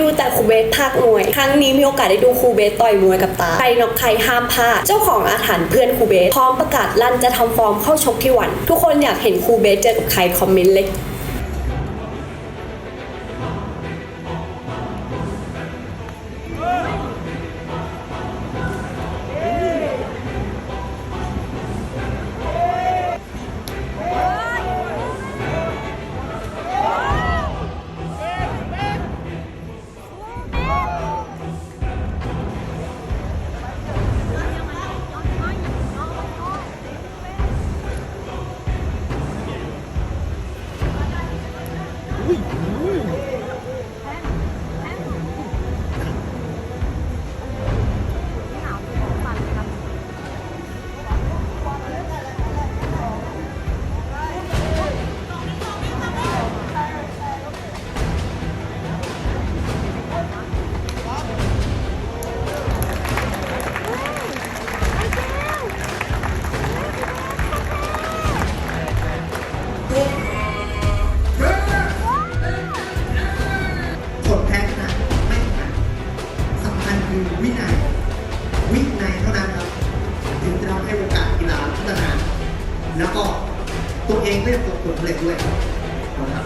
ดูแต่ครูเบสภาคมวย ครั้งนี้มีโอกาสได้ดูครูเบสต่อยมวยกับตา ใครนอกใครห้ามพลาด เจ้าของอาถรรพ์เพื่อนครูเบสพร้อมประกาศลั่นจะทำฟอร์มเข้าชกที่วัน ทุกคนอยากเห็นครูเบสเจอกับใครคอมเมนต์เลย คือวินัยวินัยเท่านั้นครับถึงจะทำให้วงการกีฬาพัฒนา แล้วก็ตัวเองก็จะประสบผลสำเร็จด้วยครับ